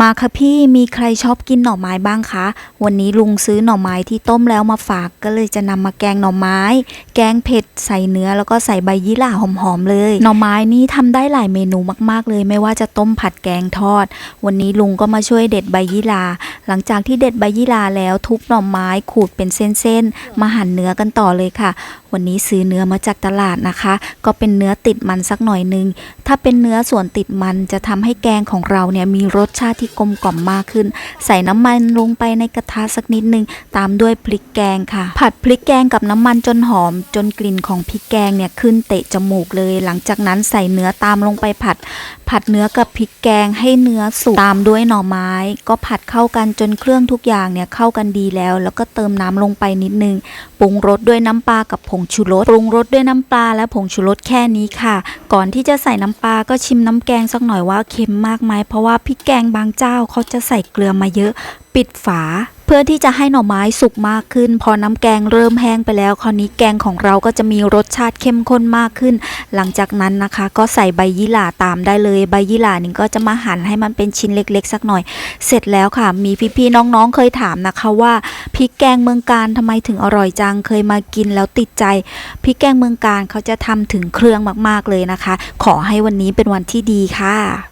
มาค่ะพี่มีใครชอบกินหน่อไม้บ้างคะ วันนี้ลุงซื้อหน่อไม้ที่ต้มแล้วมาฝากก็เลยจะนำมาแกงหน่อไม้ แกงเผ็ดใส่เนื้อแล้วก็ใส่ใบยี่หร่าหอมๆเลย หน่อไม้นี่ทำได้หลายเมนูมากๆเลย ไม่ว่าจะต้มผัดแกงทอด วันนี้ลุงก็มาช่วยเด็ดใบยี่หร่าหลังจากที่เด็ดใบยี่หร่าแล้วทุบหน่อไม้ขูดเป็นเส้นๆมาหั่นเนื้อกันต่อเลยค่ะ วันนี้ซื้อเนื้อมาจากตลาดนะคะ ก็เป็นเนื้อติดมันสักหน่อยนึง ถ้าเป็นเนื้อส่วนติดมันจะทำให้แกงของเราเนี่ยมีรสชาติที่กลมกล่อมมากขึ้น ใส่น้ำมันลงไปในกระทะสักนิดนึง ตามด้วยพริกแกงค่ะ ผัดพริกแกงกับน้ำมันจนหอม จนกลิ่นของพริกแกงเนี่ยขึ้นเตะจมูกเลย หลังจากนั้นใส่เนื้อตามลงไปผัด ผัดเนื้อกับพริกแกงให้เนื้อสุกตามด้วยหน่อไม้ ก็ผัดเข้ากันจนเครื่องทุกอย่างเนี่ยเข้ากันดีแล้ว แล้วก็เติมน้ำลงไปนิดนึงปรุงรสด้วยน้ำปลากับผงงชูรสปรุงรสด้วยน้ำปลาและผงชูรสแค่นี้ค่ะ ก่อนที่จะใส่น้ำปลาก็ชิมน้ำแกงสักหน่อยว่าเค็มมากไหมเพราะว่าพริกแกงบางเจ้าเขาจะใส่เกลือมาเยอะ ปิดฝา พื่อที่จะให้หน่อไม้สุกมากขึ้น พอน้ำแกงเริ่มแห้งไปแล้ว คราวนี้แกงของเราก็จะมีรสชาติเข้มข้นมากขึ้น หลังจากนั้นนะคะ ก็ใส่ใบยี่หร่าตามได้เลยใบยี่หร่านี่ก็จะมาหั่นให้มันเป็นชิ้นเล็กๆ สักหน่อย เสร็จแล้วค่ะ มีพี่ๆน้องๆเคยถามนะคะว่าพริกแกงเมืองการทำไมถึงอร่อยจังเคยมากินแล้วติดใจพริกแกงเมืองการเขาจะทำถึงเครื่องมากๆเลยนะคะ ขอให้วันนี้เป็นวันที่ดีค่ะ